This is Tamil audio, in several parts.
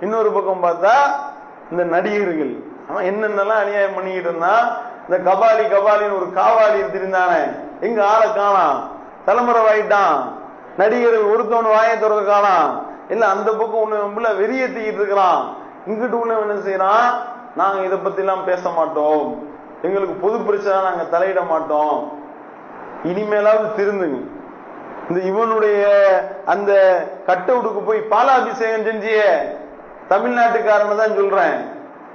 இன்னொரு பக்கம் பார்த்தா இந்த நடிகர்கள். அவன் என்னென்னலாம் அநியாயம் பண்ணிக்கிட்டு இருந்தான் இந்த கபாலி கபாலின்னு ஒரு காவாலி இருந்தானே எங்க ஆளை காணாம். தலைமுறை வாயிட்டான் நடிகர்கள் ஒருத்தவன் வாயை திறக்க காணாம். இல்ல அந்த பக்கம் ஒண்ணு நம்மள வெறியேத்திக்கிட்டு இருக்கிறான். இங்கிட்டு ஒண்ணு என்ன செய்யறான்? நாங்க இதை பத்தி எல்லாம் பேச மாட்டோம். எங்களுக்கு பொது பிரச்சனை நாங்க தலையிட மாட்டோம். இனிமேலாவது திருந்துங்க. இந்த இவனுடைய அந்த கட்டவுட்டுக்கு போய் பாலாபிஷேகம் செஞ்சிய. தமிழ்நாட்டுக்காரனை தான் சொல்றேன்.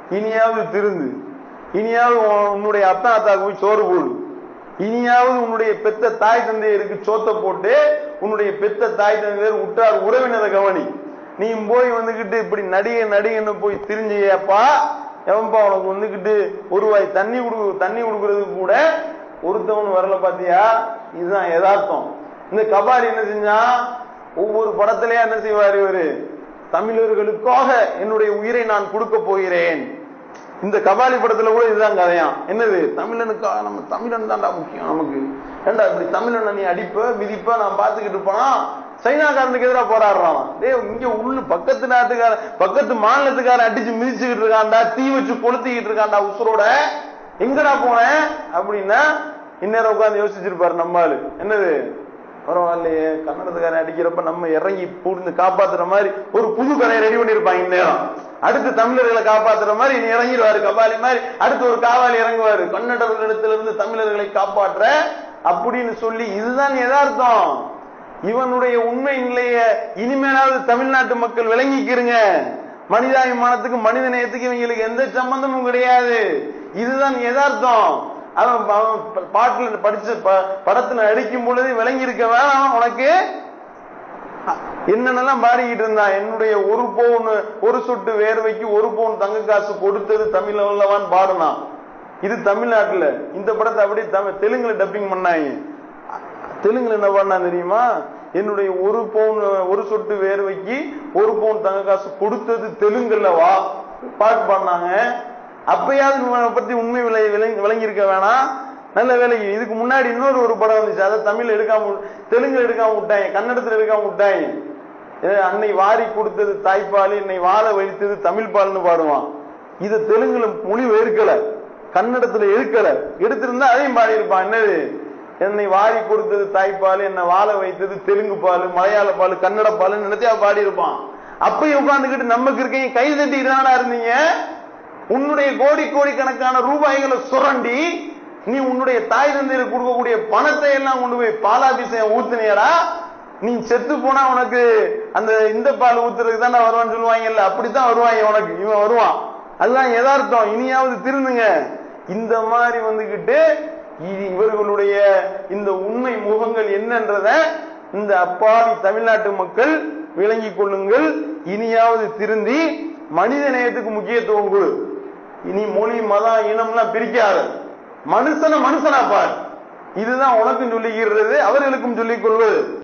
இனியாவது திருந்து. இனியாவது உன் உன்னுடைய அத்தா அத்தாக்கு போய் சோறு போடு. இனியாவது உன்னுடைய பெத்த தாய் தந்தையருக்கு சோத்த போட்டு உன்னுடைய பெத்த தாய் தந்தையர் உற்றார் உறவினரை கவனி. நீ போய் வந்துகிட்டு இப்படி நடிகை நடிகன்னு போய் திரிஞ்சியப்பா எவன்பா உனக்கு வந்துகிட்டு ஒருவாய் தண்ணி குடு தண்ணி கொடுக்கறதுக்கு கூட ஒருத்தவன் வரல பாத்தியா? இதுதான் யதார்த்தம். இந்த கபாலி என்ன செஞ்சான்? ஒவ்வொரு படத்திலயா என்ன செய்வார் இவரு? தமிழர்களுக்காக என்னுடைய உயிரை நான் கொடுக்க போகிறேன். இந்த கபாலி படத்துல கூட இதுதான் கதையா. என்னது? தமிழனுக்காக நம்ம தமிழன் தான்டா முக்கியம் நமக்கு. ஏண்டா இப்படி தமிழனை நீ அடிப்ப மிதிப்ப? நான் பாத்துக்கிட்டு போனா சைனாக்காரனுக்கு எதிராக போராடுறான் டேய் இங்க உள்ள பக்கத்து நாட்டுக்கார பக்கத்து மாநிலத்துக்காரன் அடிச்சு மிதிச்சுக்கிட்டு இருக்கான்டா தீ வச்சு கொளுத்திக்கிட்டு இருக்கான்டா உசுரோட. எங்கடா போனேன் அப்படின்னா இந்நேரம் உட்காந்து யோசிச்சிருப்பாரு நம்மளு என்னது? பரவாயில்லையே கன்னடத்துக்காரன் அடிக்கிறப்ப நம்ம இறங்கி பூர்ந்து காப்பாத்துற மாதிரி ஒரு புது கதையை ரெடி பண்ணிருப்பாங்க இந்நேரம். அடுத்து தமிழர்களை காப்பாத்துற மாதிரி இனி இறங்கிடுவாரு கபாலி மாதிரி. அடுத்து ஒரு காவாலி இறங்குவாரு. கன்னடர்களிடத்துல இருந்து தமிழர்களை காப்பாற்ற அப்படின்னு சொல்லி இதுதான் எதார்த்தம் இவனுடைய உண்மை நிலைய இனிமேலாவது தமிழ்நாட்டு மக்கள் விளங்கிக்கிறங்க மனிதாபிமானத்துக்கு மனித நேயத்துக்கு இவங்களுக்கு எந்த சம்பந்தமும் கிடையாது. இதுதான் எதார்த்தம் அவன் அவன் பாட்டுல படிச்சு ப- படத்துல நடிக்கும் பொழுது விளங்கி இருக்க வேணாம் உனக்கு. என்னென்னலாம் பாடிக்கிட்டு இருந்தான் என்னுடைய ஒரு பவுன் ஒரு சொட்டு வேர்வைக்கு ஒரு பவுன் தங்க காசு கொடுத்தது தமிழ் அல்லவான் பாடுனான் இது தமிழ்நாட்டுல. இந்த படத்தை அப்படியே தமிழ் தெலுங்குல டப்பிங் பண்ணாங்க தெலுங்குல என்ன பண்ணா தெரியுமா? என்னுடைய ஒரு பவுன் ஒரு சொட்டு வேர்வைக்கு ஒரு பவுன் தங்க காசு கொடுத்தது தெலுங்குல வா. பாட்டு பாடினாங்க. அப்பயாவது இவனை பத்தி உண்மை விளை விளங்கி விளங்கியிருக்க வேணாம். நல்ல வேலைக்கு இதுக்கு முன்னாடி இன்னொரு ஒரு படம் வந்துச்சு. அதை தமிழ் எடுக்காம விட்- தெலுங்குல எடுக்காம விட்டாங்க. கன்னடத்துல எடுக்காம விட்டாங்க. ஏ, அன்னை வாரி கொடுத்தது தாய்ப்பால் என்னை வாழ வைத்தது தமிழ் பால்னு பாடுவான். இது தெலுங்குல மொழிவு எடுக்கல. கன்னடத்துல எடுக்கல. எடுத்திருந்தா அதையும் பாடியிருப்பான். என்னது? என்னை வாரி கொடுத்தது தாய்ப்பால் என்னை வாழ வைத்தது தெலுங்கு பால் மலையாள பால் கன்னட பால் நினைத்தா பாடி இருப்பான் அப்பயும் உட்காந்துக்கிட்டு நமக்கு இருக்கீங்க. கை தட்டிட்டு தானடா இருந்தீங்க? உன்னுடைய கோடி கோடி கணக்கான ரூபாய்களை சுரண்டி நீ உன்னுடைய தாய் தந்தையில் கொடுக்கக்கூடிய பணத்தை எல்லாம் கொண்டு போய் பாலாபிஷேகம் ஊத்துனியடா. நீ செத்து போனா உனக்கு அந்த இந்த பால் ஊத்துறதுக்கு தான் வருவான்னு சொல்லுவாங்கல்ல அப்படித்தான் வருவாங்க உனக்கு. இவன் வருவான். அதுதான் எதார்த்தம் இனியாவது திருந்துங்க. இந்த மாதிரி வந்துகிட்டு இவர்களுடைய இந்த உண்மை முகங்கள் என்னன்றத இந்த அப்பாவி தமிழ்நாட்டு மக்கள் விளங்கிக் கொள்ளுங்கள். இனியாவது திருந்தி மனித நேயத்துக்கு முக்கியத்துவம் கொடு. இனி மொழி மதம் இனம்லாம் பிரிக்காது. மனுஷனை மனுஷனா பார். இதுதான் உனக்கும் சொல்லிக்கிறது அவர்களுக்கும் சொல்லிக் கொள்வது.